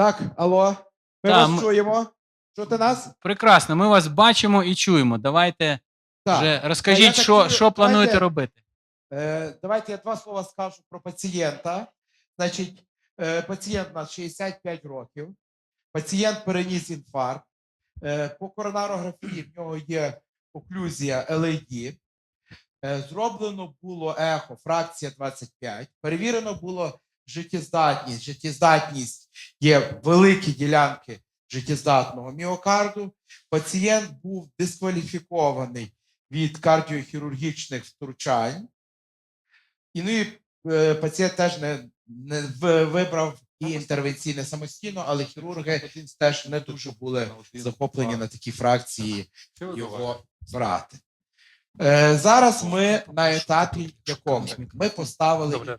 Так, алло. Ми Та, вас ми- чуємо. Чути нас? Прекрасно, ми вас бачимо і чуємо. Давайте Так. вже А я розкажіть, так що, чую, що плануєте робити. Е, давайте я два слова скажу про пацієнта. Значить, е, пацієнт у нас 65 років. Пацієнт переніс інфаркт. Е, по коронарографії в нього є оклюзія LAD. Е, зроблено було ехо, фракція 25. Перевірено було життєздатність. Життєздатність є великі ділянки життєздатного міокарду. Пацієнт був дискваліфікований від кардіохірургічних втручань. І ну і е, пацієнт теж не, не вибрав і інтервенційне самостійно, але хірурги теж не дуже були захоплені на такі фракції його брати. Е, зараз ми на етапі якому ми поставили.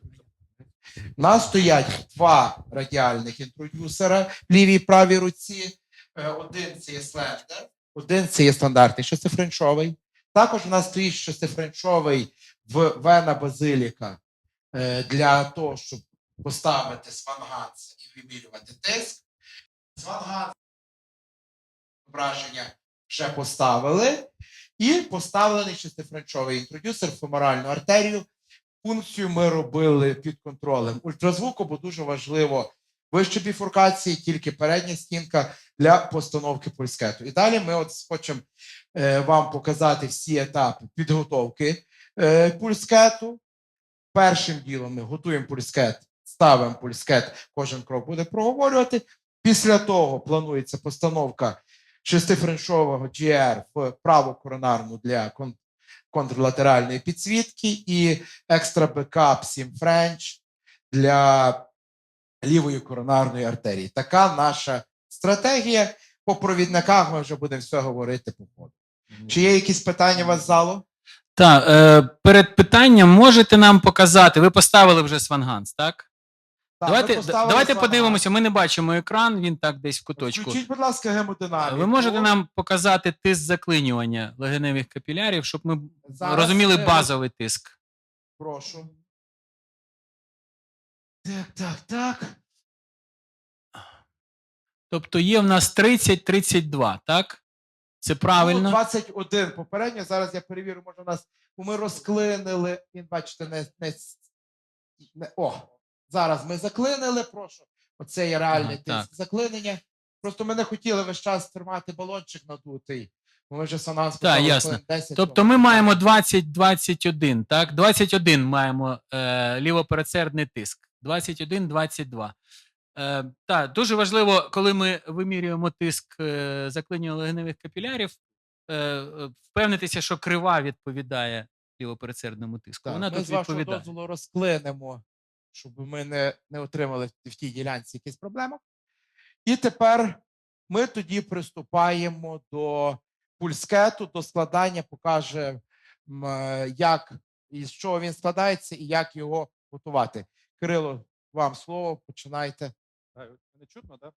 У нас стоять два радіальних інтродюсера в лівій і правій руці. Е, Один це є слендер, один це є стандартний шестифренчовий. Також у нас стоїть шестифренчовий в вена базиліка е, для того, щоб поставити сванганц і вимірювати тиск. Сванганц зображення вже поставили. І поставлений шестифренчовий інтродюсер в феморальну артерію. Функцію ми робили під контролем ультразвуку, бо дуже важливо вище біфуркації, тільки передня стінка для постановки пульскету. І далі ми от хочемо е, вам показати всі етапи підготовки е, пульскету. Першим ділом ми готуємо пульскет, ставимо пульскет, кожен крок буде проговорювати. Після того планується постановка шестифренчового GR в праву коронарну для контрлатеральної підсвітки і екстра бекап 7 Френч для лівої коронарної артерії. Така наша стратегія. По провідниках ми вже будемо все говорити по ходу. Чи є якісь питання у вас залу? Так, е, перед питанням можете нам показати. Ви поставили вже сванганс, так? Так, давайте давайте подивимося. Ми не бачимо екран, він так десь в куточку. Включіть, будь ласка, гемодинаміку. Ви можете нам показати тиск заклинювання легеневих капілярів, щоб ми Зараз розуміли ми- базовий тиск. Прошу. Так, так, так. Тобто є в нас 30-32, так? Це правильно. Ну, 21 попередньо. Зараз я перевірю, може у нас. Ми розклинили. Він, бачите, не, не, не. О, зараз ми заклинили. Прошу. Оце є реальний Ага, тиск заклинення. Просто ми не хотіли весь час тримати балончик надутий. Ми вже сонанс Так, поставили ясно. 10 Тобто ми маємо 20-21, так? 21 маємо е, лівопередсердний тиск. 21-22. Е, так, дуже важливо, коли ми вимірюємо тиск е, заклинювання легеневих капілярів, е, е, впевнитися, що крива відповідає лівопередсердному тиску. Так, Вона ми тут з вашого відповідає. дозволу розклинемо, щоб ми не, не отримали в- тій ділянці якісь проблеми. І тепер ми тоді приступаємо до пульскету, до складання, покаже, е, як і з чого він складається, і як його готувати. Кирило, вам слово, починайте. Не чутно, так?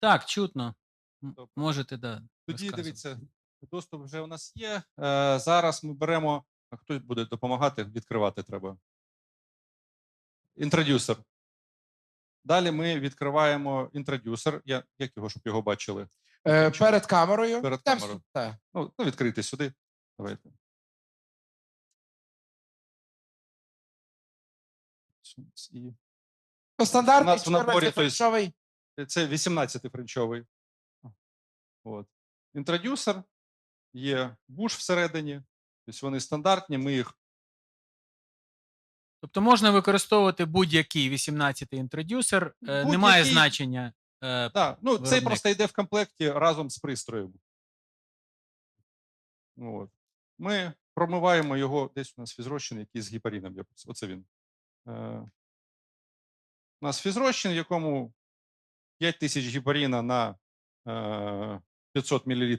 Так, чутно. Добре. Можете, да. Тоді дивіться, доступ вже у нас є. Е, зараз ми беремо. А хто буде допомагати? Відкривати треба. Інтродюсер. Далі ми відкриваємо інтродюсер. Я, як його, щоб його бачили? Е, перед камерою. Перед Там камерою. так. Ну, ну відкрийте сюди. Давайте. Ну, Стандартний У нас в наборі, 14 то. Це 18 френчовий. От. Інтродюсер, є буш всередині. Тобто вони стандартні, ми їх Тобто можна використовувати будь-який 18-й інтродюсер, е, немає Будь-який. значення. е, Так, ну цей просто йде в комплекті разом з пристроєм. От. Ми промиваємо його десь у нас фізрозчин, який з гіпаріном. Оце він. Е, у нас фізрозчин, в якому 5 тисяч гіпаріна на е, 500 мл.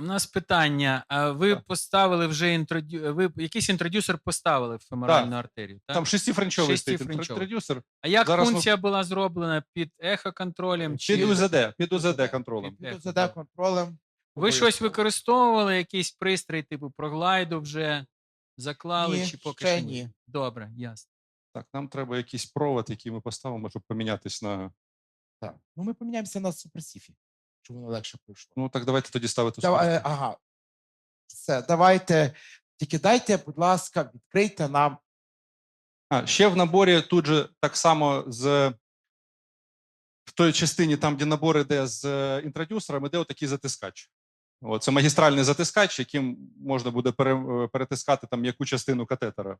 У нас питання. А ви Так. поставили вже інтродю... ви якийсь інтродюсер поставили в феморальну артерію, так? Там шестифренчовий стоїть інтродюсер. А як зараз ми- функція була зроблена під ехоконтролем? Чи Під УЗД, під УЗД контролем. Під УЗД контролем. ви щось використовували, якийсь пристрій, типу проглайду вже заклали, Ні, чи поки ще що ні. Добре, ясно. Так, нам треба якийсь провод, який ми поставимо, щоб помінятись на. Так. Ну, ми поміняємося на суперсіфі, щоб воно легше пройшло. Ну так давайте тоді ставити Давай, е, ага. Все, давайте. Тільки дайте, будь ласка, відкрийте нам. А, ще в наборі тут же так само з в той частині, там, де набор іде з е, інтродюсером, іде отакий затискач. О, це магістральний затискач, яким можна буде е, перетискати там яку частину катетера.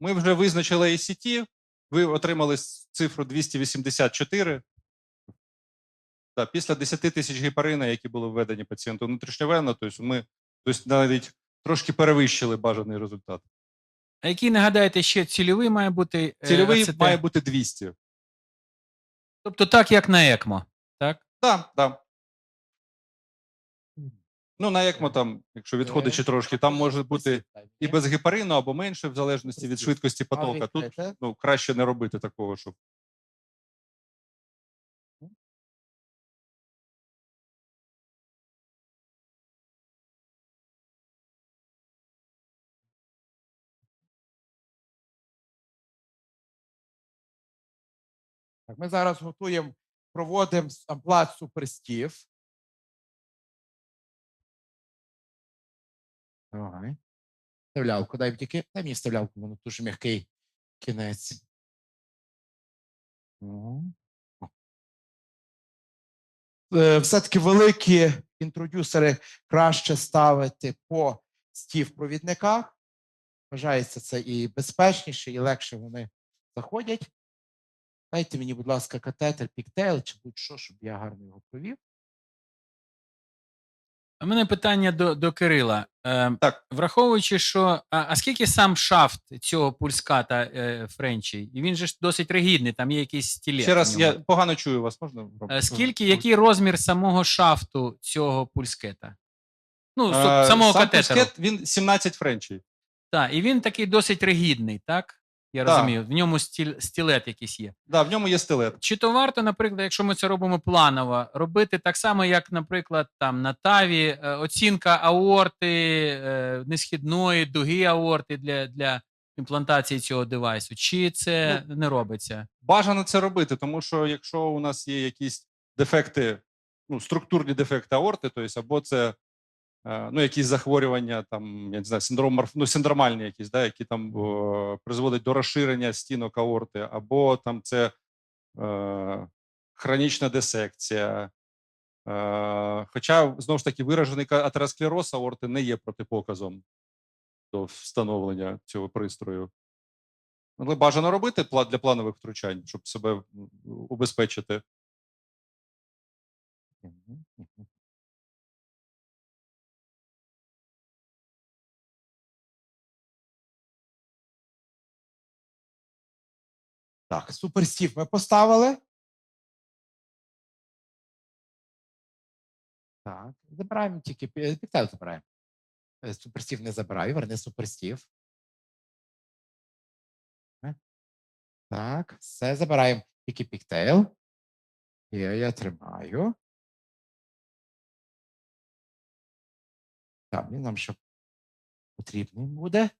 Ми вже визначили ACT, ви отримали цифру 284. Так, після 10 тисяч гепарина, які були введені пацієнту внутрішньовенно, тобто ми тобто навіть трошки перевищили бажаний результат. А який нагадаєте, ще цільовий має бути е, Цільовий АЦТ? має бути 200. Тобто так, як на ЕКМО, так? Так, так. Ну, на ЕКМО там, якщо відходячи трошки, там може бути і без гепарину або менше, в залежності від швидкості потока. Тут ну, краще не робити такого, щоб. Так, ми зараз готуємо, проводимо амплат суперстів. Давай. Вставлялку, дай тільки. Дай мені вставлялку, воно дуже м'який кінець. Е, Все-таки великі інтродюсери краще ставити по стів-провідниках. Вважається це і безпечніше, і легше вони заходять. Дайте мені, будь ласка, катетер, піктейл чи будь-що, щоб я гарно його провів. У мене питання до, до Кирила. Е, Так. Враховуючи, що. А, а скільки сам шафт цього пульката е, Френчі? І він же ж досить ригідний, там є якийсь стілет. Ще раз, я погано чую вас, можна? Е, Скільки, який розмір самого шафту цього пульскета? Ну, Е, самого Сам катетеру. пускет, він 17 френчей. Так, і він такий досить ригідний, так? Я Так. розумію. В ньому стіль, стілет якийсь є. Да, в ньому є стилет. Чи то варто, наприклад, якщо ми це робимо планово, робити так само, як, наприклад, там на Таві е, оцінка аорти, е, несхідної дуги аорти для, для імплантації цього девайсу? Чи це Ну, не робиться? Бажано це робити, тому що якщо у нас є якісь дефекти, ну, структурні дефекти аорти, тобто або це ну, якісь захворювання, там, я не знаю, синдром, ну, синдромальні якісь, да, які там о, призводять до розширення стінок аорти, або там це е, хронічна дисекція. Е, хоча, знову ж таки, виражений атеросклероз аорти не є протипоказом до встановлення цього пристрою. Але бажано робити для планових втручань, щоб себе убезпечити. Так, суперстів ми поставили. Так, забираємо тільки пі- піктейл забираємо. Е, Суперстів не забираю, верни суперстів. Е. Так, все забираємо тільки піктейл. Є, я тримаю. Так, він нам ще потрібний буде.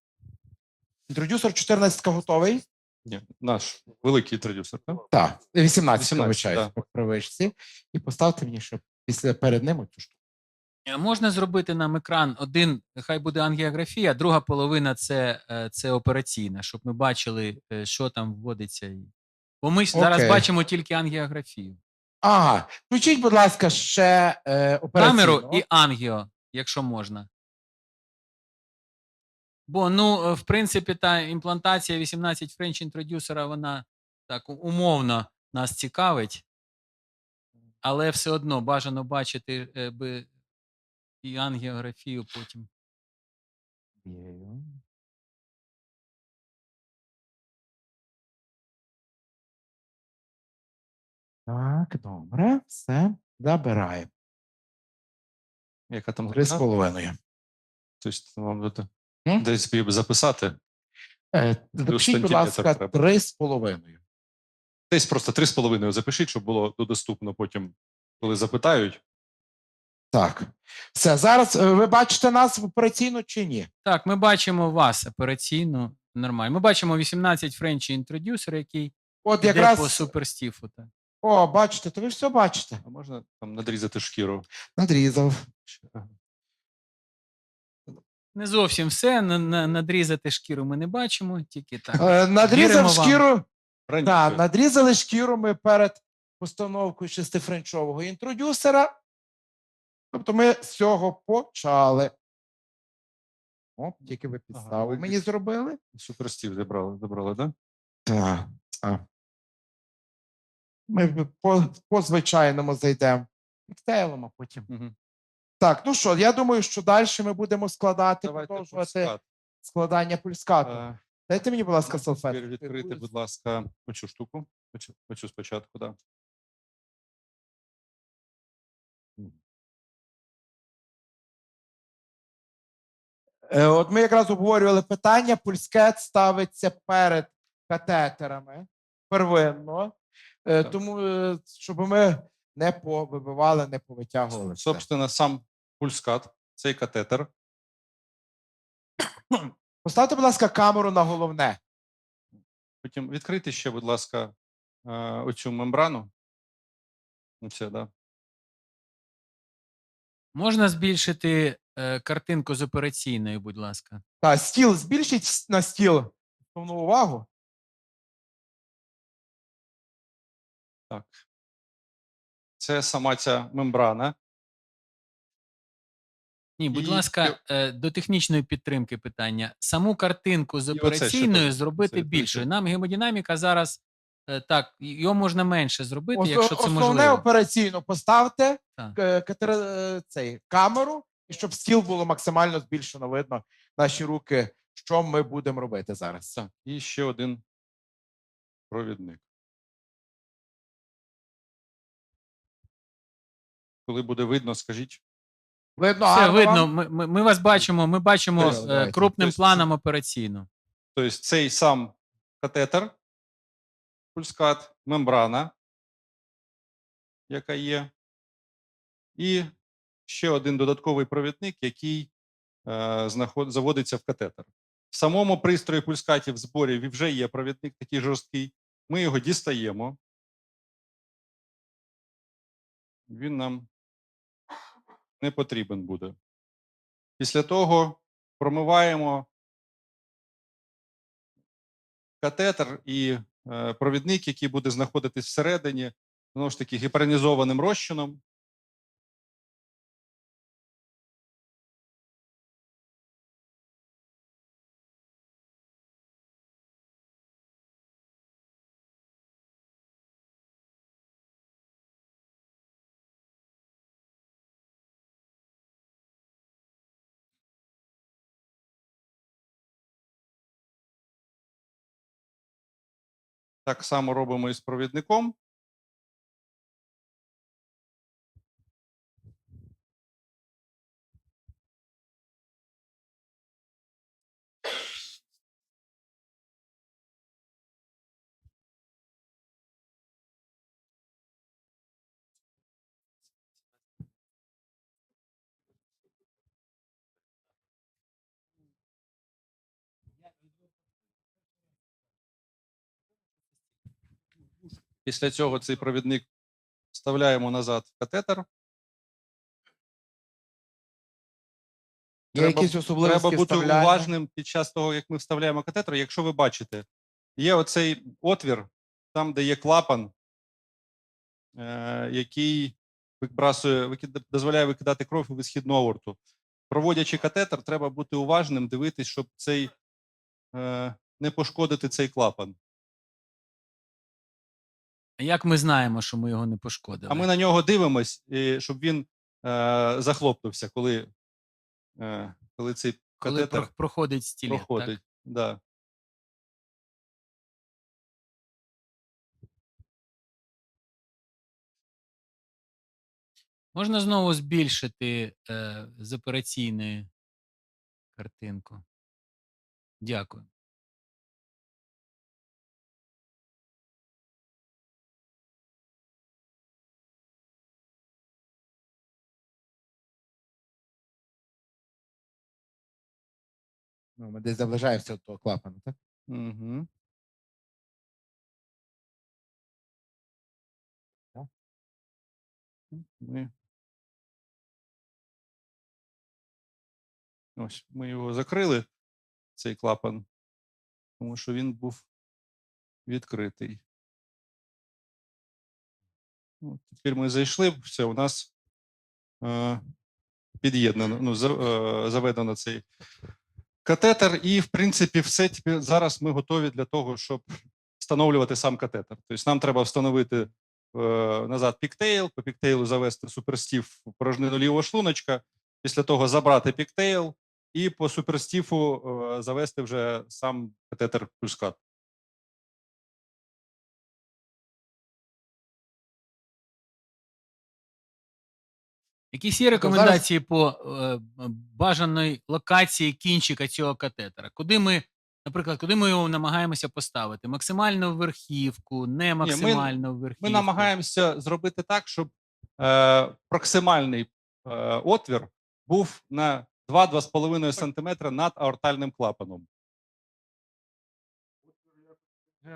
Інтродюсер 14 готовий. Ні, наш великий інтродюсер. Так? Так, 18, 18, да. по привичці. І поставте мені, щоб після перед ним цю штуку. Е, Можна зробити нам екран один, хай буде ангіографія, друга половина це, е, це операційна, щоб ми бачили, е, що там вводиться. Бо ми ж зараз бачимо тільки ангіографію. Ага, включіть, будь ласка, ще е, операційну. камеру і ангіо, якщо можна. Бо, ну, е, в принципі, та імплантація 18 French інтродюсера, вона так умовно нас цікавить, але все одно бажано бачити е, би і ангіографію потім. Так, добре, все, забираємо. Яка там Три з половиною. Тобто вам буде М? десь собі записати. Е, Запишіть, будь ласка, три з половиною. Десь просто три з половиною запишіть, щоб було доступно потім, коли запитають. Так. Все, зараз е, ви бачите нас в операційну чи ні? Так, ми бачимо вас операційно. Нормально. Ми бачимо 18 French інтродюсер, який От йде якраз. по суперстіфу. Так. О, бачите, то ви все бачите. А можна там надрізати шкіру? Надрізав. Ага. Не зовсім все. на- на- Надрізати шкіру ми не бачимо, тільки так. Е, Надрізав вам. шкіру. Раніше. Так, надрізали шкіру ми перед постановкою шестифренчового інтродюсера. Тобто ми з цього почали. О, тільки ви підставу ви мені під- зробили. Суперстів забрали, забрали, так? Так. так. Ми б по, по звичайному зайдемо. Коктейлем, а потім. Угу. Так, ну що, я думаю, що далі ми будемо складати, Давайте продовжувати пускати. складання пульскату. Е, Дайте мені, будь ласка, Тепер салфетку. відкрити, будь ласка, оцю штуку. Оцю, оцю спочатку, так. Е, От ми якраз обговорювали питання. Пульскет ставиться перед катетерами первинно, Е, Так. тому е, щоб ми не повибивали, не повитягували. все. Собственно, сам пульскат, цей катетер. Поставте, будь ласка, камеру на головне. Потім відкрити ще, будь ласка, е, оцю мембрану. Оце, да. Можна збільшити е, картинку з операційною, будь ласка. Так, стіл збільшіть на стіл повну увагу. Так. Це сама ця мембрана. Ні, будь І- ласка, е, до технічної підтримки питання. Саму картинку з І оце ще операційною зробити це більшою. відкрити. Нам гемодинаміка зараз е, так, його можна менше зробити, Ос- якщо це Основне можливо. операційно поставте Так. к- катер- е, цей, камеру, і щоб стіл було максимально збільшено видно наші руки, що ми будемо робити зараз. Так. І ще один провідник. Коли буде видно, скажіть. Видно, Все гарно видно. вам? Ми, ми, ми вас бачимо. Ми бачимо Давайте, е, давайте. крупним Тобто планом операційну. Тобто цей сам катетер, пульскат, мембрана, яка є, і ще один додатковий провідник, який е, знаход... заводиться в катетер. В самому пристрої пульскатів в зборі вже є провідник такий жорсткий. Ми його дістаємо. Він нам не потрібен буде. Після того промиваємо катетер і е, провідник, який буде знаходитись всередині, знову ж таки, гіпернізованим розчином. Так само робимо і з провідником. Після цього цей провідник вставляємо назад в катетер. Треба- якісь особливості Треба бути вставляння? уважним під час того, як ми вставляємо катетер. Якщо ви бачите, є оцей отвір, там, де є клапан, е, який вибрасує, викида- дозволяє викидати кров у висхідну аорту. Проводячи катетер, треба бути уважним, дивитись, щоб цей е, не пошкодити цей клапан. Як ми знаємо, що ми його не пошкодили? А ми на нього дивимось, і щоб він е, захлопнувся, коли, е, коли цей Коли катетер про- проходить стілет. проходить. Да. Можна знову збільшити е, з операційної картинку. Дякую. Ну, ми десь наближаємося до того клапану, так? Угу. Так. Ми... Ось ми його закрили, цей клапан, тому що він був відкритий. Ну, тепер ми зайшли, все, у нас е, під'єднано, ну, за, е, заведено цей катетер, і, в принципі, все зараз ми готові для того, щоб встановлювати сам катетер. Тобто нам треба встановити е, назад піктейл, по піктейлу завести суперстів порожнину лівого шлуночка, після того забрати піктейл і по суперстіфу е, завести вже сам катетер плюскат. Якісь є Тобто рекомендації по е, бажаної локації кінчика цього катетера? Куди ми, наприклад, куди ми його намагаємося поставити? Максимально в верхівку, не максимально в верхівку. Ми намагаємося зробити так, щоб е, проксимальний е, отвір був на 2-2,5 см над аортальним клапаном.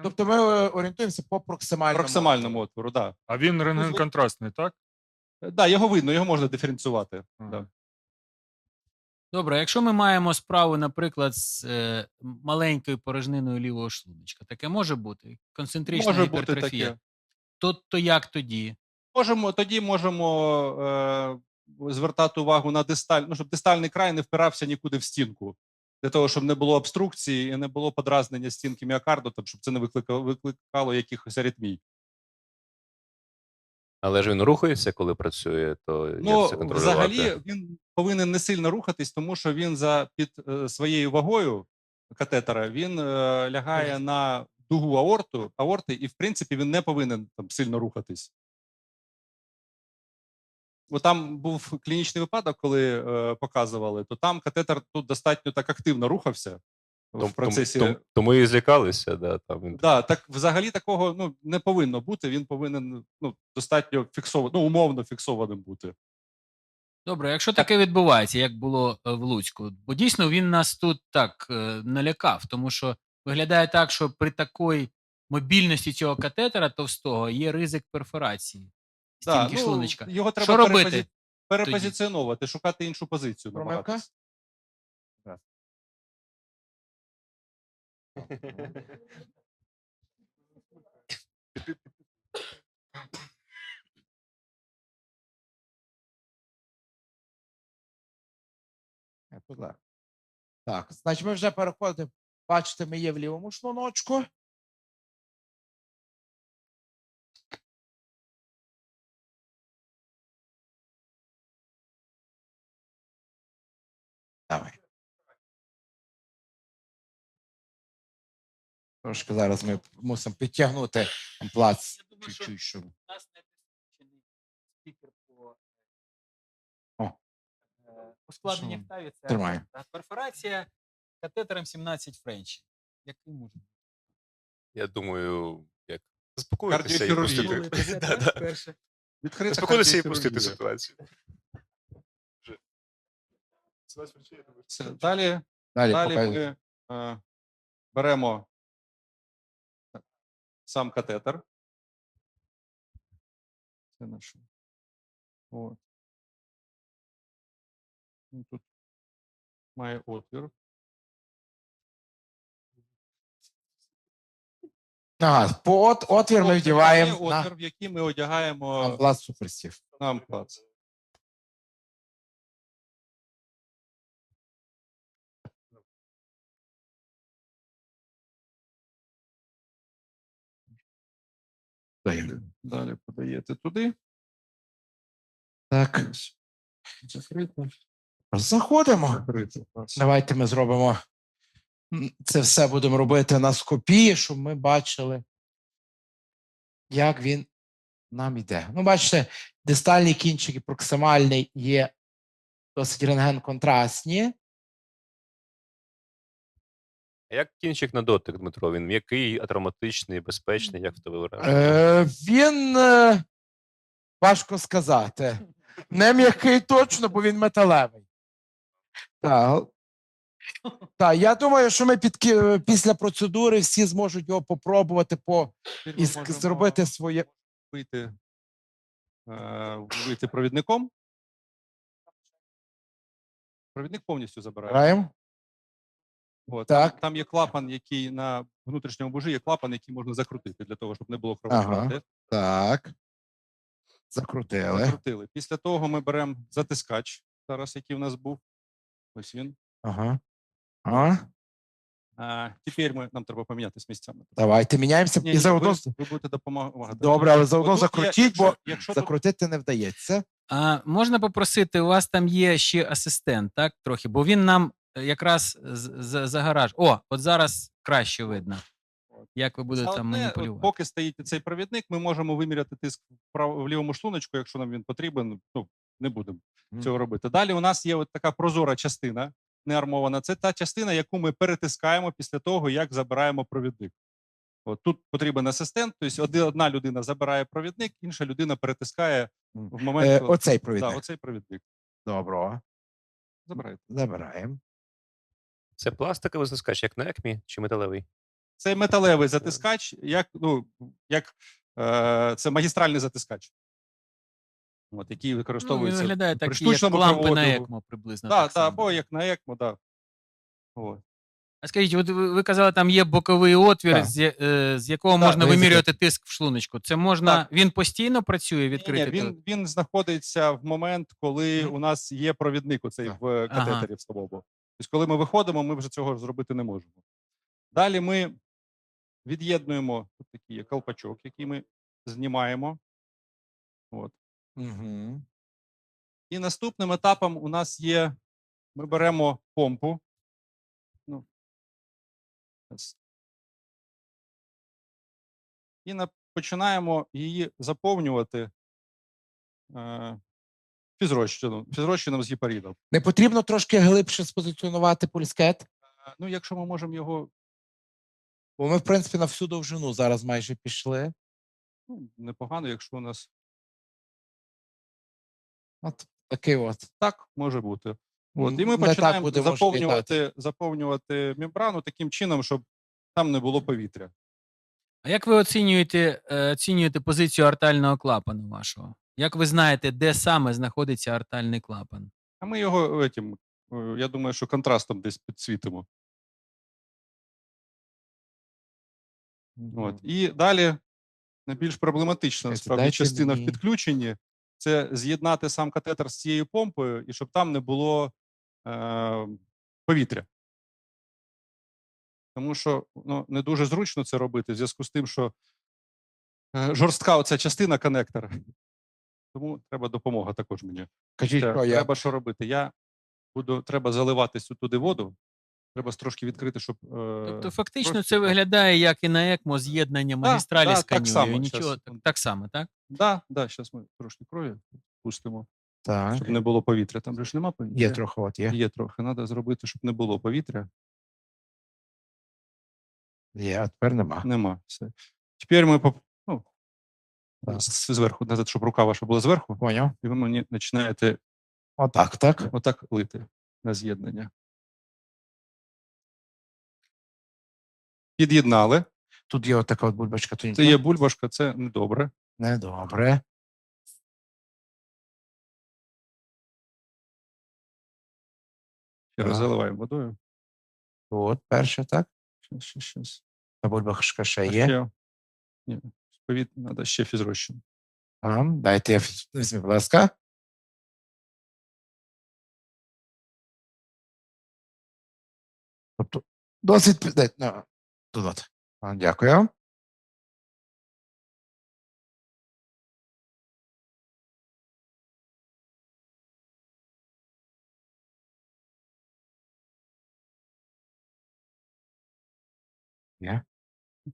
Тобто ми е, орієнтуємося по проксимальному. Проксимальному отвору, так. Да. А він рентгенконтрастний, так? Е, Да, його видно, його можна диференціювати. Ага. Да. Добре, якщо ми маємо справу, наприклад, з е, маленькою порожниною лівого шлуночка, таке може бути? Концентрична Може бути таке. То, то як тоді? Можемо, тоді можемо е, звертати увагу на дисталь, ну, щоб дистальний край не впирався нікуди в стінку. Для того, щоб не було обструкції і не було подразнення стінки міокарду, там, щоб це не викликало, викликало якихось аритмій. Але ж він рухається, коли працює, то як Ну, це контролювати? взагалі, він повинен не сильно рухатись, тому що він за під е, своєю вагою катетера він е, лягає на дугу аорту, аорти, і в принципі він не повинен там сильно рухатись. Бо там був клінічний випадок, коли е, показували, то там катетер тут достатньо так активно рухався в процесі. том- тому і злякалися, да, там Да, так взагалі такого ну, не повинно бути. Він повинен ну, достатньо фіксованим, ну, умовно фіксованим бути. Добре, якщо таке відбувається, як було е, в Луцьку, бо дійсно він нас тут так е, налякав, тому що виглядає так, що при такій мобільності цього катетера товстого є ризик перфорації Да, шлуночка. Його треба Що робити перепози- перепозиціонувати, шукати іншу позицію. Промивка? Так, значить, ми вже переходимо. Бачите, ми є в лівому шлуночку. Трошки зараз ми мусимо підтягнути плац чуть-чуть, щоб. у нас не досвідчений спікер по О. е, ускладненнях Що? ставиться Тримаю. перфорація катетером 17 френч. Який може бути? я думаю, як заспокоїтися і Кардіохірургія. пустити. Да, да. Перше. Відкрита Заспокоїтися і пустити кардіохірургія. ситуацію. Далі, Далі, далі ми е, беремо сам катетер. Це наш. От. Тут має отвір. Ага, по от, отвір ми Отвір, вдіваємо є на отвір, в який ми одягаємо амплац суперстів. на амплац. Далі подаєте туди. Так. Закрито. Заходимо. Давайте ми зробимо. Це все будемо робити на скопії, щоб ми бачили, як він нам йде. Ну, бачите, дистальний кінчик і проксимальний є досить рентген-контрастні. Як кінчик на дотик, Дмитро? Він м'який, атроматичний, безпечний, як в тебе враження? Е, він е, важко сказати. Не м'який точно, бо він металевий. Так. Так, я думаю, що ми під, кі- після процедури всі зможуть його попробувати по, і ск- зробити своє. Вийти, е, вийти провідником. Провідник повністю забирає. Граємо? От, Так. Там, там є клапан, який на внутрішньому бужі є клапан, який можна закрутити для того, щоб не було Ага. Так. Закрутили. Закрутили. Після того ми беремо затискач, зараз який в нас був. Ось він. Ага. А, А, тепер ми, нам треба помінятися місцями. давайте міняємося Ні, і ні, заодно. ви, ви будете допомагати. Добре, але заодно Отут є- закрутіть, бо якщо- якщо тут- закрутити не вдається. А можна попросити, у вас там є ще асистент, так? Трохи, бо він нам якраз з- з- за гараж. О, от зараз краще видно. Як ви будете там маніпулювати. Поки стоїть цей провідник, ми можемо виміряти тиск в, лівому шлуночку, якщо нам він потрібен. Ну, не будемо Мгм. цього робити. Далі у нас є от така прозора частина, не армована. Це та частина, яку ми перетискаємо після того, як забираємо провідник. От тут потрібен асистент, тобто одна людина забирає провідник, інша людина перетискає в момент. Е, оцей да, провідник. оцей провідник. Добро. Забирайте. Забираємо. Це пластиковий затискач, як на екмі чи металевий? Це металевий затискач, як, ну, як е, це магістральний затискач. От, який Ну, використовується. виглядає при так, як лампи на. ЕКМО приблизно. Да, так да, само. або як на ЕКМО, да. А скажіть, от ви, казали, там є боковий отвір, Так. з, е, з якого Так, можна ви вимірювати тиск в шлуночку. Це можна. Так. Він постійно працює Ні, відкритий? він, він знаходиться в момент, коли у нас є провідник оцей Так. в е, Ага. катетері в самому. Тобто, коли ми виходимо, ми вже цього зробити не можемо. Далі ми від'єднуємо тут такий є колпачок, який ми знімаємо. От. Угу. І наступним етапом у нас є: ми беремо помпу. Ну, і починаємо її заповнювати е, фізрозчином, фізрозчином з гіпаріном. Не потрібно трошки глибше спозиціонувати пульскет, Е, Ну, якщо ми можемо його бо ми, в принципі, на всю довжину зараз майже пішли. ну, непогано, якщо у нас От такий от. так може бути. От, і ми Не так починаємо заповнювати, заповнювати мембрану таким чином, щоб там не було повітря. А як ви оцінюєте, е, оцінюєте позицію артального клапану вашого? Як ви знаєте, де саме знаходиться артальний клапан? А ми його етім, е, я думаю, що контрастом десь підсвітимо. От. І далі найбільш проблематична Чекайте, насправді дайте частина мені- в підключенні це з'єднати сам катетер з цією помпою, і щоб там не було е, повітря. Тому що ну, не дуже зручно це робити в зв'язку з тим, що е, жорстка оця частина коннектора. Тому треба допомога також мені. Кажіть, Це що я. Треба що робити? Я буду, треба заливати сю- туди воду. Треба трошки відкрити, щоб. Е, Тобто, фактично, просто це виглядає як і на ЕКМО з'єднання магістралі да, з так само, Нічого щас, так, так само, так? Да, да, зараз ми трошки крові пустимо, Так. щоб не було повітря. Там же ж нема повітря. Є трохи, от є. Є трохи. Треба зробити, щоб не було повітря. Є, а тепер нема. Нема. Все. Тепер ми поп... ну, Так. з- зверху, назад, щоб рука ваша була зверху, Поняв? і ви мені починаєте Отак, так? отак лити на з'єднання. Під'єднали. Тут є отака от бульбочка. тоненька. Це є бульбашка, це недобре. Недобре. Ще раз заливаємо водою. От, перше, так? Щас, щас, щас. Та бульбашка ще є. Ще, ні, відповідно, треба ще фізрозчин. Ага, Дайте я візьмі, будь ласка. Тобто досить на додати. Дякую.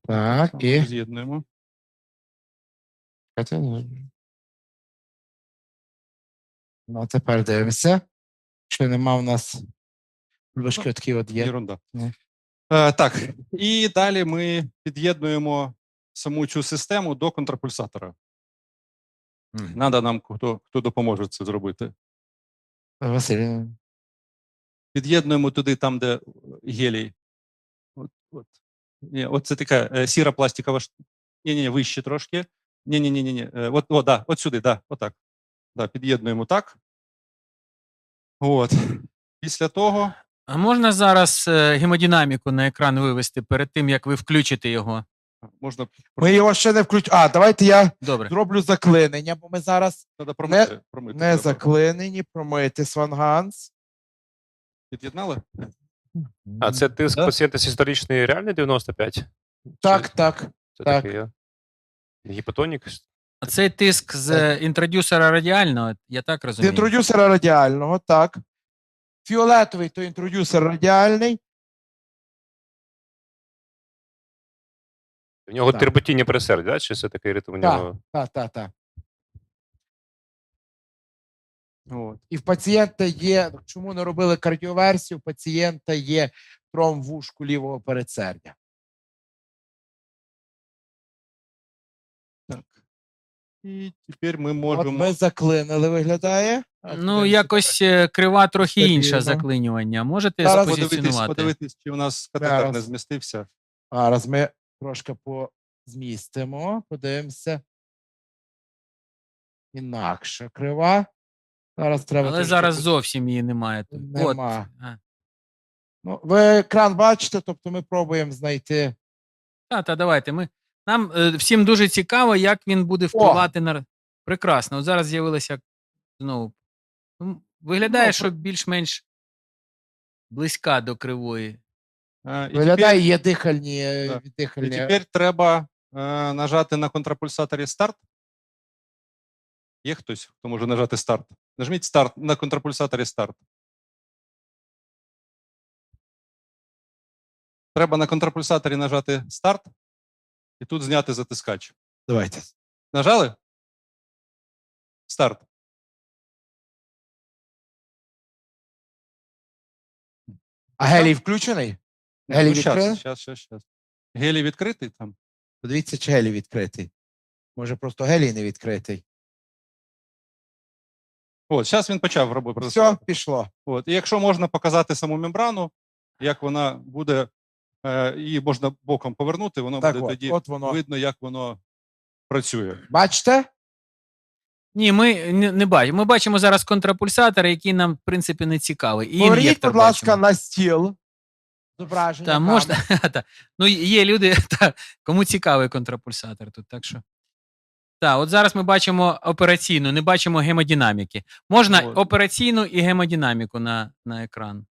Так, і з'єднуємо. Чекайте, ну. Ну, тепер дивимося. Що нема в нас ручки такі от є. Єрунда. Ні. Е, так, і далі ми під'єднуємо саму цю систему до контрапульсатора. Надо нам хто, хто допоможе це зробити. Василь, Під'єднуємо туди, там, де гелій. От, от. Ні, от це така е, сіра пластикова. Ні, ні, вище трошки. Ні, ні, ні, ні, ні. От, о, да, от сюди, да, отак. Да, під'єднуємо так. От. Після того. А можна зараз е, гемодинаміку на екран вивести перед тим, як ви включите його? Можна Ми його ще не включимо. А, давайте я Добре. зроблю заклинення, бо ми зараз треба промити. промити не треба. заклинені, промити Сванганс. Під'єднали? А це тиск Да. пацієнта історичний реальний 95? Так, так. Це Так. такий гіпотонік? А цей тиск з е, інтродюсера радіального, я так З розумію. інтродюсера радіального, так. Фіолетовий то інтродюсер радіальний. В нього Так. терпотіння пересердя, да? чи це такий ритм у Так. нього? Так, так, так. От. І в пацієнта є, чому не робили кардіоверсію, у пацієнта є тромб в ушку лівого передсердя. І тепер ми От можемо. ми заклинили, виглядає. А Ну, тепер якось е, крива трохи інша Стабільно. заклинювання. Можете Зараз подивитись, запозиціонувати? подивитись, чи у нас катетер не Зараз. змістився. Зараз ми трошки позмістимо, подивимося. Інакша крива. Зараз треба. Але трошки зараз пос- зовсім її немає. тут. Нема. От. А. Ну, ви екран бачите, тобто ми пробуємо знайти. Та, та давайте. Ми, нам е, всім дуже цікаво, як він буде впливати на. Прекрасно. От зараз з'явилася знову. Ну, Виглядає, Ну, що більш-менш близька до кривої. Е, І Виглядає, є дихальні. е, Так. І дихальні. тепер треба е, нажати на контрапульсаторі старт. Є хтось, хто може нажати старт? Нажміть старт на контрапульсаторі старт. Треба на контрапульсаторі нажати старт і тут зняти затискач. Давайте. Нажали? Старт. А гелій включений? Гелій Ну, відкрили? щас, щас, щас. Гелій відкритий там. Подивіться, чи гелій відкритий. Може, просто гелій не відкритий. От, зараз він почав робити. Все, пішло. От. І якщо можна показати саму мембрану, як вона буде, її можна боком повернути, воно Так, буде от, тоді от воно. видно, як воно працює. Бачите? Ні, ми не, не бачимо. Ми бачимо зараз контрапульсатор, який нам, в принципі, не цікавий. І Поверніть, будь ласка, бачимо. на стіл. Зображення. Та можна. Та. Ну, є люди, та, кому цікавий контрапульсатор тут. Так що. Так, от зараз ми бачимо операційну, не бачимо гемодинаміки. Можна От. операційну і гемодинаміку на, на екран.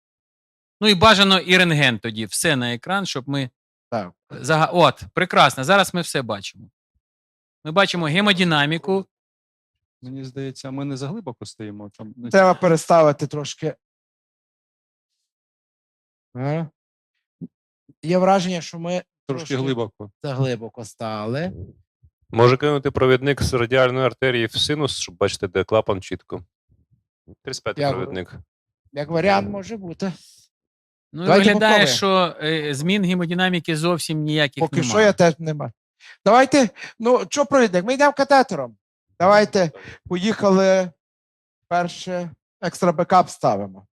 Ну і бажано і рентген тоді. Все на екран, щоб ми. Так. Зага... От, прекрасно. Зараз ми все бачимо. Ми бачимо гемодинаміку. Мені здається, ми не заглибоко стоїмо. Там, Треба переставити трошки. Е. Є враження, що ми трошки трошки. глибоко. заглибоко стали. Може кинути провідник з радіальної артерії в синус, щоб бачити, де клапан чітко. 35-й Я- провідник. Як варіант може бути. Ну, Давайте виглядає, попробуємо. що е, змін гемодинаміки зовсім ніяких Поки немає. що я теж не бачу. Давайте, ну, що провідник? Ми йдемо катетером. Давайте, поїхали. Перше екстра бекап ставимо.